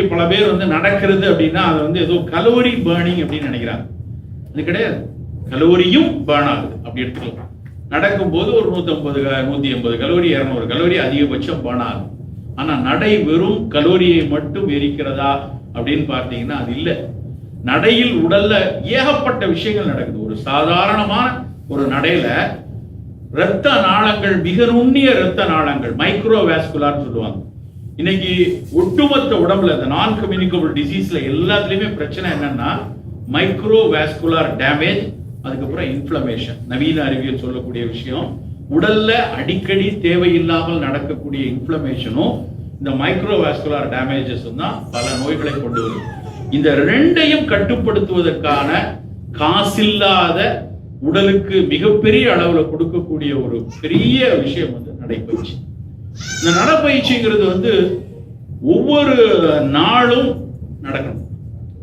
பல பேர் வந்து நடக்கிறது அப்படின்னா அது வந்து ஏதோ கலோரி பேர்னிங் அப்படின்னு நினைக்கிறாங்க. அது கிடையாது. கலோரியும் பேர்ன் ஆகுது. அப்படி எடுத்துக்கலாம். நடக்கும்போது ஒரு நூற்றம்பது நூற்றி எண்பது கலோரி இரநூறு கலோரி அதிகபட்சம் பேர்ன் ஆகும். ஆனா நடை வெறும் கலோரியை மட்டும் எரிக்கிறதா அப்படின்னு பார்த்தீங்கன்னா அது இல்லை. நடையில் உடல்ல ஏகப்பட்ட விஷயங்கள் நடக்குது. ஒரு சாதாரணமான ஒரு நடையில இரத்த நாளங்கள் மிக நுண்ணிய இரத்த நாளங்கள் மைக்ரோ வேஸ்குலார்னு சொல்லுவாங்க. இன்னைக்கு ஒட்டுமொத்த உடம்புல இந்த நான் கம்யூனிகபிள் டிசீஸ்ல எல்லாத்துலயுமே பிரச்சனை என்னன்னா மைக்ரோ வேஸ்குலார் டேமேஜ் அதுக்கப்புறம் இன்ஃப்ளமேஷன் நவீன அறிவியல் சொல்லக்கூடிய விஷயம். உடல்ல அடிக்கடி தேவையில்லாமல் நடக்கக்கூடிய இன்ஃப்ளமேஷனும் இந்த மைக்ரோ வேஸ்குலார் டேமேஜஸும் தான் பல நோய்களை கொண்டு வரும் இந்த ரெண்டையும் கட்டுப்படுத்துவதற்கான காசில்லாத உடலுக்கு மிகப்பெரிய அளவில் கொடுக்கக்கூடிய ஒரு பெரிய விஷயம் வந்து நடைபெற்று இந்த நடைப்பயிற்சிங்கிறது வந்து ஒவ்வொரு நாளும் நடக்கணும்.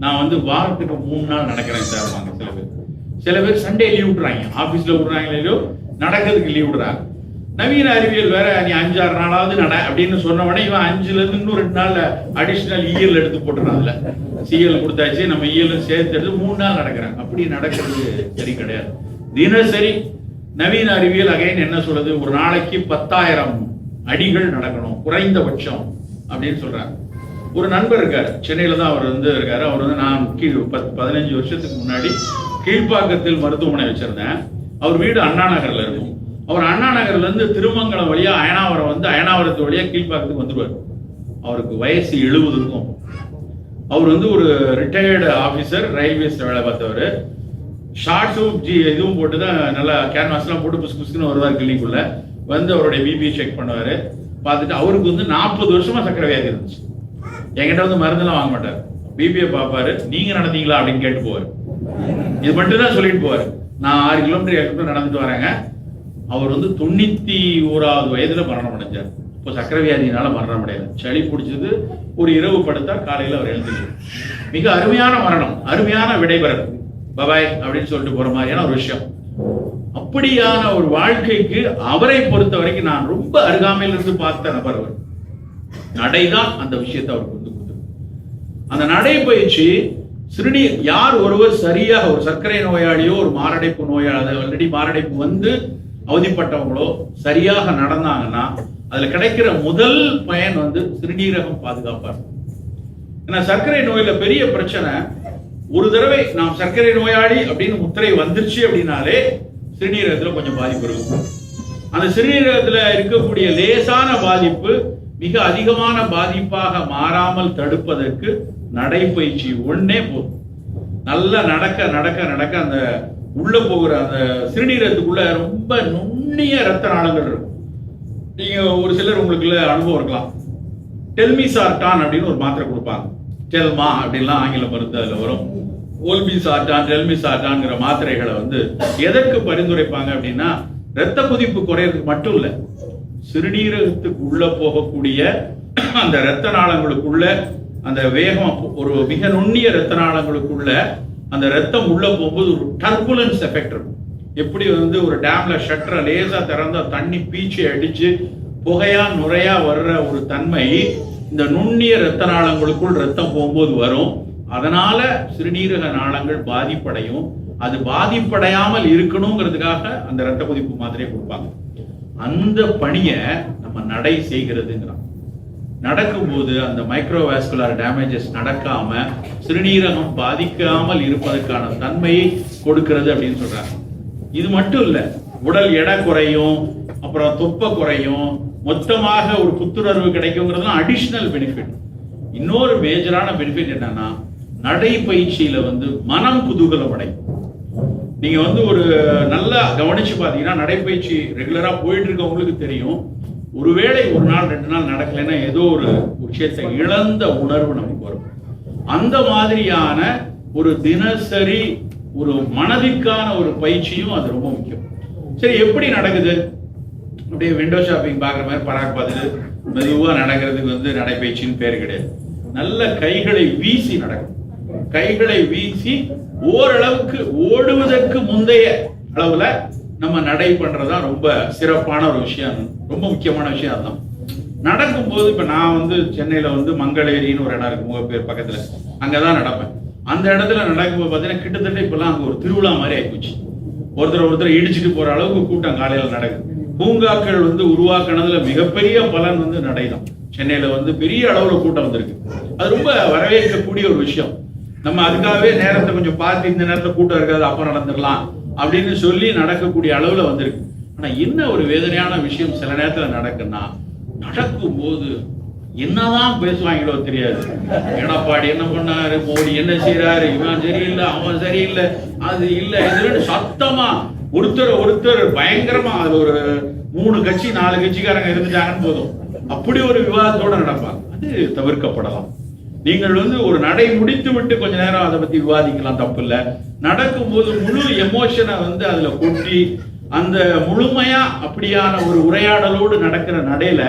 நான் வந்து வாரத்துக்கு மூணு நாள் நடக்கிறேன் சார் வாங்க சில பேர். சில பேர் சண்டே லீவ் விடுறாங்க ஆபீஸ்ல விடுறாங்களோ இல்லையோ நடக்கிறதுக்கு லீவ் விடுறாங்க. நவீன அறிவியல் வேற நீ அஞ்சாறு நாளாவது நட அப்படின்னு சொன்ன உடனே இவன் அஞ்சுல இருந்து இன்னும் ரெண்டு நாள்ல அடிஷனல் இயல் எடுத்து போட்டுறான் அதுல சிஎல் கொடுத்தாச்சு நம்ம இயலும் சேர்த்து எடுத்து மூணு நாள் நடக்கிறாங்க அப்படி நடக்கிறது சரி கிடையாது. தினசரி நவீன அறிவியல் அகைன் என்ன சொல்றது ஒரு நாளைக்கு பத்தாயிரம் அடிகள் நடக்கணும் குறைந்தபட்சம் அப்படின்னு சொல்றாங்க ஒரு நண்பர் இருக்காரு சென்னையில தான் அவர் வந்து இருக்காரு. அவர் வந்து நான் கீழ் பத்து பதினஞ்சு வருஷத்துக்கு முன்னாடி கீழ்ப்பாக்கத்தில் மருத்துவமனை வச்சிருந்தேன். அவர் வீடு அண்ணா நகர்ல இருக்கும். அவர் அண்ணா நகர்ல இருந்து திருமங்கலம் வழியா அயனாவரம் வந்து அயனாவரத்து வழியா கீழ்ப்பாக்கத்துக்கு வந்துருவார். அவருக்கு வயசு எழுபது இருக்கும் அவர் வந்து ஒரு ரிட்டையர்டு ஆபீசர் ரயில்வேஸ்ல வேலை பார்த்தவர். ஷார்ட்ஸும் ஜி இதுவும் போட்டு தான் நல்லா கேன்வாஸ்லாம் போட்டு புஸ் புஸ்க்குன்னு வருவார் கிளினிக்குள்ள வந்து அவருடைய பிபி செக் பண்ணுவாரு. பார்த்துட்டு அவருக்கு வந்து நாற்பது வருஷமா சக்கரை வியாதி இருந்துச்சு. என்கிட்ட வந்து மருந்தெல்லாம் வாங்க மாட்டார். பிபியை பார்ப்பாரு நீங்க நடந்தீங்களா? அப்படின்னு கேட்டு போவார். இது மட்டும் தான் சொல்லிட்டு போவார். நான் ஆறு கிலோமீட்டர் ஏழு கிலோமீட்டர் நடந்துட்டு வரேங்க. அவர் வந்து தொண்ணூத்தி ஓராவது வயதுல மரணம் அடைஞ்சார். இப்போ சக்கரை வியாதியினால மரணம் அடையாது சளி பிடிச்சது ஒரு இரவு படுத்தா காலையில அவர் எழுந்துச்சு மிக அருமையான மரணம். அருமையான விடைபெறல். பபாய் அப்படின்னு சொல்லிட்டு போற மாதிரியான ஒரு விஷயம். அப்படியான ஒரு வாழ்க்கைக்கு அவரை பொறுத்த வரைக்கும் நான் ரொம்ப அருகாமையில் இருந்து பார்த்த நபர் அவர். நடைதான் அந்த விஷயத்தை அவர் கொண்டு கொடுத்தது அந்த நடைப்பயிற்சி சிறுநீ யார் ஒருவர் சரியாக ஒரு சர்க்கரை நோயாளியோ ஒரு மாரடைப்பு நோயாளி ஆல்ரெடி மாரடைப்பு வந்து அவதிப்பட்டவங்களோ சரியாக நடந்தாங்கன்னா அதுல கிடைக்கிற முதல் பயன் வந்து சிறுநீரகம் பாதுகாப்பா இருக்கும். ஏன்னா சர்க்கரை நோயில பெரிய பிரச்சனை ஒரு தடவை நாம் சர்க்கரை நோயாளி அப்படின்னு முத்திரை வந்துருச்சு அப்படின்னாலே சிறுநீரகத்தில் கொஞ்சம் பாதிப்பு இருக்கும். அந்த சிறுநீரகத்தில் இருக்கக்கூடிய லேசான பாதிப்பு மிக அதிகமான பாதிப்பாக மாறாமல் தடுப்பதற்கு நடைப்பயிற்சி ஒன்னே போதும். நல்லா நடக்க நடக்க நடக்க அந்த உள்ள போகிற அந்த சிறுநீரகத்துக்குள்ள ரொம்ப நுண்ணிய ரத்த நாளங்கள் இருக்கும். நீங்க ஒரு சிலர் உங்களுக்குள்ள அனுபவம் இருக்கலாம். டெல்மிசார்டான் அப்படின்னு ஒரு மாத்திரை கொடுப்பாங்க. டெல்மா அப்படின்லாம் ஆங்கில மருந்து அதில் வரும். ஓல்பி சாட்டான் டெல்மி சாட்டான்ங்கிற மாத்திரைகளை வந்து எதற்கு பரிந்துரைப்பாங்க அப்படின்னா ரத்த கொதிப்பு குறையறதுக்கு மட்டும் இல்ல சிறுநீரகத்துக்கு உள்ள போகக்கூடிய அந்த ரத்த நாளங்களுக்குள்ள அந்த வேகம் ஒரு மிக நுண்ணிய ரத்த நாளங்களுக்குள்ள அந்த ரத்தம் உள்ள போகும்போது ஒரு டர்புலன்ஸ் எஃபெக்ட் இருக்கும். எப்படி வந்து ஒரு டேம்ல ஷட்டரை லேசா திறந்தா தண்ணி பீச்சி அடிச்சு புகையா நுரையா வர்ற ஒரு தன்மை இந்த நுண்ணிய ரத்த நாளங்களுக்குள் ரத்தம் போகும்போது வரும். அதனால சிறுநீரக நாளங்கள் பாதிப்படையும். அது பாதிப்படையாமல் இருக்கணுங்கிறதுக்காக அந்த ரத்த கொதிப்பு மாத்திரையை கொடுப்பாங்க. அந்த பணியை நம்ம நடை செய்கிறதுங்கிறான். நடக்கும்போது அந்த மைக்ரோவாஸ்குலர் டேமேஜஸ் நடக்காம சிறுநீரகம் பாதிக்காமல் இருப்பதற்கான தன்மையை கொடுக்கிறது அப்படின்னு சொல்றாங்க. இது மட்டும் இல்லை உடல் எடை குறையும் அப்புறம் தொப்பை குறையும் மொத்தமாக ஒரு புத்துணர்வு கிடைக்குங்கிறது அடிஷ்னல் பெனிஃபிட் இன்னொரு மேஜரான பெனிஃபிட் என்னன்னா நடைப்பயிற்சியில வந்து மனம் குதூகலம் அடையும் நீங்க வந்து ஒரு நல்லா கவனிச்சு பாத்தீங்கன்னா நடைப்பயிற்சி ரெகுலரா போயிட்டு இருக்கவங்களுக்கு தெரியும். ஒருவேளை ஒரு நாள் ரெண்டு நாள் நடக்கலைன்னா ஏதோ ஒரு விஷயத்தை இழந்த உணர்வு நமக்கு வரும். அந்த மாதிரியான ஒரு தினசரி ஒரு மனதிற்கான ஒரு பயிற்சியும் அது ரொம்ப முக்கியம். சரி எப்படி நடக்குது? அப்படியே விண்டோ ஷாப்பிங் பார்க்குற மாதிரி பராக் பார்த்துட்டு மெதுவாக நடக்கிறதுக்கு வந்து நடைப்பயிற்சின்னு பேர் கிடையாது. நல்ல கைகளை வீசி நடக்கும். கைகளை வீசி ஓரளவுக்கு ஓடுவதற்கு முந்தைய அளவுல நம்ம நடை பண்றதுதான் ரொம்ப சிறப்பான ஒரு விஷயம். ரொம்ப முக்கியமான விஷயம் அதுதான். நடக்கும்போது இப்ப நான் வந்து சென்னையில வந்து மங்களேரின்னு ஒரு இடம் இருக்கு முகப்பேர் பக்கத்துல. அங்கதான் நடப்பேன். அந்த இடத்துல நடக்கும்போது பார்த்தீங்கன்னா கிட்டத்தட்ட இப்பெல்லாம் அங்க ஒரு திருவிழா மாதிரி ஆயிப்போச்சு. ஒருத்தர் ஒருத்தர் இடிச்சுட்டு போற அளவுக்கு கூட்டம் காலையில நடக்குது. பூங்காக்கள் வந்து உருவாக்குனதுல மிகப்பெரிய பலன் வந்து நடைதான். சென்னையில வந்து பெரிய அளவுல கூட்டம் வந்திருக்கு. அது ரொம்ப வரவேற்கக்கூடிய ஒரு விஷயம். நம்ம அதுக்காகவே நேரத்தை கொஞ்சம் பார்த்து இந்த நேரத்துல கூட்டம் இருக்காது அப்போ நடந்துடலாம் அப்படின்னு சொல்லி நடக்கக்கூடிய அளவுல வந்திருக்கு. ஆனா என்ன ஒரு வேதனையான விஷயம் சில நேரத்துல நடக்குன்னா நடக்கும்போது என்னதான் பேசுவாங்களோ தெரியாது. எடப்பாடி என்ன பண்ணாரு மோடி என்ன செய்யறாரு இவன் சரியில்லை அவன் சரியில்லை அது இல்ல இதுன்னு சத்தமா ஒருத்தர் ஒருத்தர் பயங்கரமா அது ஒரு மூணு கட்சி நாலு கட்சிக்காரங்க இருந்துட்டாங்கன்னு போதும். அப்படி ஒரு விவாதத்தோட நடப்பாங்க. அது தவிர்க்கப்படலாம். நீங்கள் வந்து ஒரு நடை முடித்து விட்டு கொஞ்ச நேரம் அதை பத்தி விவாதிக்கலாம் தப்பு இல்ல நடக்கும்போது முழு எமோஷனை வந்து அதுல கொட்டி அந்த முழுமையா அப்படியான ஒரு உரையாடலோடு நடக்கிற நடையில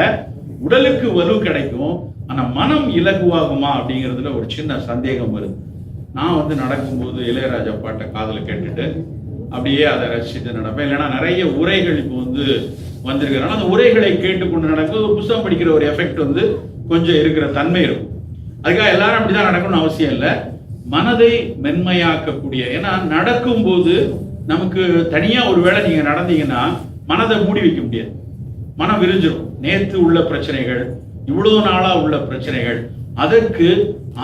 உடலுக்கு வலு கிடைக்கும். ஆனா மனம் இலகுவாகுமா அப்படிங்கிறதுல ஒரு சின்ன சந்தேகம் வருது. நான் வந்து நடக்கும்போது இளையராஜா பாட்டை காதுல கேட்டுட்டு அப்படியே அதை ரசித்து நடப்பேன். இல்லைன்னா நிறைய உரைகள் இப்போ வந்து வந்திருக்கிறனால அந்த உரைகளை கேட்டுக்கொண்டு நடக்கும்போது ஒரு புத்தகம் படிக்கிற ஒரு எஃபெக்ட் வந்து கொஞ்சம் இருக்கிற தன்மை இருக்கும். அதுக்காக எல்லாரும் அப்படிதான் நடக்கணும்னு அவசியம் இல்லை. மனதை மென்மையாக்கக்கூடிய ஏன்னா நடக்கும்போது நமக்கு தனியா ஒரு வேளை நீங்க நடந்தீங்கன்னா மனதை மூடி வைக்க முடியாது. மனம் விரிஞ்சிடும் நேத்து உள்ள பிரச்சனைகள் இவ்வளவு நாளா உள்ள பிரச்சனைகள் அதற்கு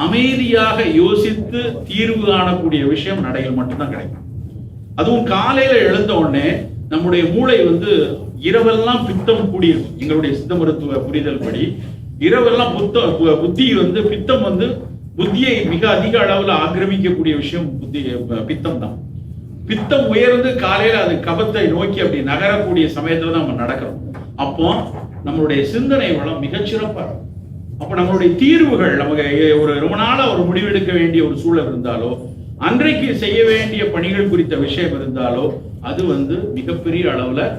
அமைதியாக யோசித்து தீர்வு காணக்கூடிய விஷயம் நடையில் மட்டும்தான் கிடைக்கும். அதுவும் காலையில எழுந்த உடனே நம்முடைய மூளை வந்து இரவெல்லாம் பித்தம் கூடியிருக்கும். எங்களுடைய சித்த மருத்துவ புரிதல் படி இரவெல்லாம் புத்த பு- புத்தி வந்து பித்தம் வந்து புத்தியை மிக அதிக அளவுல ஆக்கிரமிக்கக்கூடிய விஷயம் புத்தி பித்தம் தான். பித்தம் உயர்ந்து காலையில அது கபத்தை நோக்கி அப்படி நகரக்கூடிய சமயத்தில் தான் நம்ம நடக்கிறோம். அப்போ நம்மளுடைய சிந்தனை வளம் மிகச்சிறப்பாக இருக்கும். அப்ப நம்மளுடைய தீர்வுகள் நமக்கு ஒரு ரொம்ப நாளா ஒரு முடிவெடுக்க வேண்டிய ஒரு சூழல் இருந்தாலோ அன்றைக்கு செய்ய வேண்டிய பணிகள் குறித்த விஷயம் இருந்தாலோ அது வந்து மிகப்பெரிய அளவுல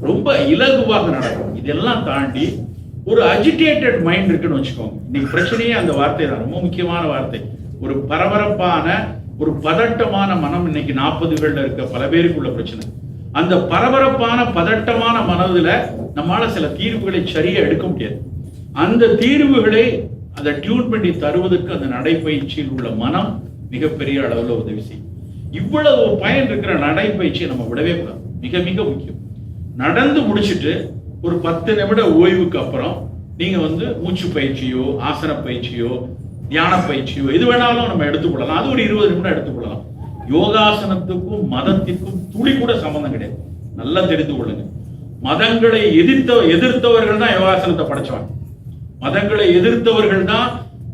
ரொம்ப இலகுவாக நடக்கும். இதெல்லாம் தாண்டி ஒரு அஜிடேட்டட் மைண்ட் இருக்குன்னு வச்சுக்கோங்க. இன்னைக்கு பிரச்சனையே அந்த வார்த்தை தான். ரொம்ப முக்கியமான வார்த்தை. ஒரு பரபரப்பான ஒரு பதட்டமான மனம் இன்னைக்கு நாற்பதுகள்ல இருக்க பல பேருக்குள்ள பிரச்சனை. அந்த பரபரப்பான பதட்டமான மனதுல நம்மால சில தீர்வுகளை சரியா எடுக்க முடியாது. அந்த தீர்வுகளை அதை டியூன் பண்ணி தருவதற்கு அந்த நடைப்பயிற்சியில் உள்ள மனம் மிகப்பெரிய அளவுல உதவி செய்யும். இவ்வளவு பயன் இருக்கிற நடைப்பயிற்சியை நம்ம விடவே கூடாது. மிக மிக முக்கியம். நடந்து முடிச்சிட்டு ஒரு பத்து நிமிட ஓய்வுக்கு அப்புறம் நீங்க வந்து மூச்சு பயிற்சியோ ஆசன பயிற்சியோ தியான பயிற்சியோ எது வேணாலும் நம்ம எடுத்துக்கொள்ளலாம் அது ஒரு இருபது நிமிடம் எடுத்துக்கொள்ளலாம் யோகாசனத்துக்கும் மதத்திற்கும் துளி கூட சம்மந்தம் கிடையாது. நல்லா தெரிந்து கொள்ளுங்க. மதங்களை எதிர்த்த எதிர்த்தவர்கள் தான் யோகாசனத்தை படைச்சவங்க. மதங்களை எதிர்த்தவர்கள் தான்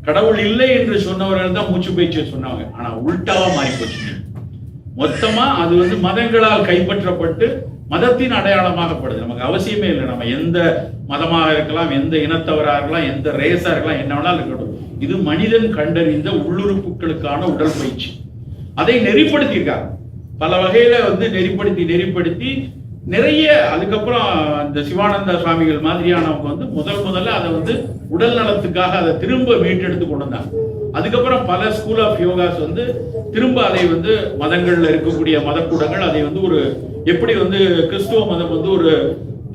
கடவுள் இல்லை என்று சொன்னவர்கள் தான் மூச்சு பயிற்சியை சொன்னாங்க. ஆனா உல்டாவா மாறி போச்சு மொத்தமா அது வந்து மதங்களால் கைப்பற்றப்பட்டு மதத்தின் அடையாளமாகப்படுது. நமக்கு அவசியமே இல்லை. நம்ம எந்த மதமாக இருக்கலாம் எந்த இனத்தவராக இருக்கலாம் எந்த ரேஸா இருக்கலாம் என்ன வேணாலும் இருக்கட்டும். இது மனிதன் கண்டறிந்த உள்ளுறுப்புகளுக்கான உடற்பயிற்சி அதை நெறிப்படுத்தியிருக்காங்க. பல வகையில வந்து நெறிப்படுத்தி நெறிப்படுத்தி நிறைய அதுக்கப்புறம் இந்த சிவானந்த சுவாமிகள் மாதிரியானவங்க வந்து முதல் முதல்ல அதை வந்து உடல் நலத்துக்காக அதை திரும்ப மீட்டெடுத்து கொண்டு வந்தாங்க. அதுக்கப்புறம் பல ஸ்கூல் ஆஃப் யோகாஸ் வந்து திரும்ப அதை வந்து மதங்கள்ல இருக்கக்கூடிய மதக்கூடங்கள் அதை வந்து ஒரு எப்படி வந்து கிறிஸ்துவ மதம் வந்து ஒரு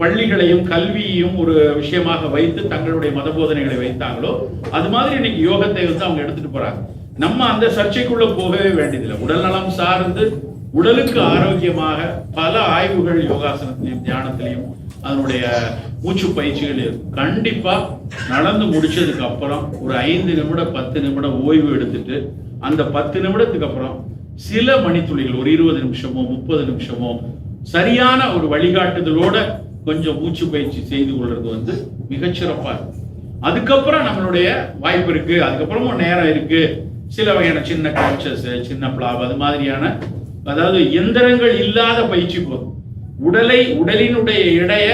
பள்ளிகளையும் கல்வியையும் ஒரு விஷயமாக வைத்து தங்களுடைய மத போதனைகளை வைத்தாங்களோ அது மாதிரி இன்னைக்கு யோகத்தை வந்து அவங்க எடுத்துட்டு போறாங்க. நம்ம அந்த சர்ச்சைக்குள்ள போகவே வேண்டியதில்லை. உடல் நலம் சார்ந்து உடலுக்கு ஆரோக்கியமாக பல ஆய்வுகள் யோகாசனத்திலையும் தியானத்திலையும் அதனுடைய மூச்சு பயிற்சிகள் கண்டிப்பாக கண்டிப்பா நடந்து முடிச்சதுக்கு அப்புறம் ஒரு ஐந்து நிமிடம் பத்து நிமிடம் ஓய்வு எடுத்துட்டு அந்த பத்து நிமிடத்துக்கு அப்புறம் சில மணித்துளிகள் ஒரு இருபது நிமிஷமோ முப்பது நிமிஷமோ சரியான ஒரு வழிகாட்டுதலோட கொஞ்சம் மூச்சு பயிற்சி செய்து கொள்றது வந்து மிகச்சிறப்பா இருக்கும் அதுக்கப்புறம் நம்மளுடைய வாய்ப்பு இருக்கு. அதுக்கப்புறமும் நேரம் இருக்கு. சில வகையான சின்ன கல்ச்சர்ஸ் சின்ன பிளாப் அது மாதிரியான அதாவது எந்திரங்கள் இல்லாத பயிற்சி போதும். உடலை உடலினுடைய எடைய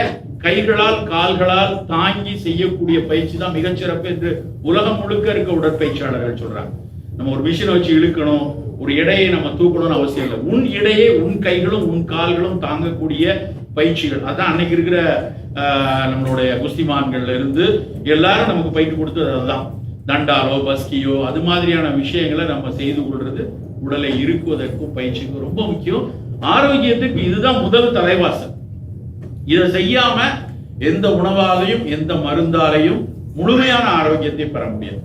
கைகளால் கால்களால் தாங்கி செய்யக்கூடிய பயிற்சி தான் மிகச்சிறப்பு என்று உலகம் முழுக்க இருக்க உடற்பயிற்சியாளர்கள் சொல்றாங்க. நம்ம ஒரு மிஷினை வச்சு இழுக்கணும் ஒரு எடையை நம்ம தூக்கணும்னு அவசியம் இல்லை. உன் இடையே உன் கைகளும் உன் கால்களும் தாங்கக்கூடிய பயிற்சிகள். அதான் அன்னைக்கு இருக்கிற ஆஹ், நம்மளுடைய குஸ்திமான்கள்ல இருந்து எல்லாரும் நமக்கு பயிற்சி கொடுத்தது அதுதான். தண்டாலோ பஸ்கியோ அது மாதிரியான விஷயங்களை நம்ம செய்து கொள்றது உடலை இருக்குவதற்கும் பயிற்சிக்கும் ரொம்ப முக்கியம். ஆரோக்கியத்துக்கு இதுதான் முதல் தலைவாசல். இதை செய்யாம எந்த உணவாலையும் எந்த மருந்தாலையும் முழுமையான ஆரோக்கியத்தை பெற முடியாது.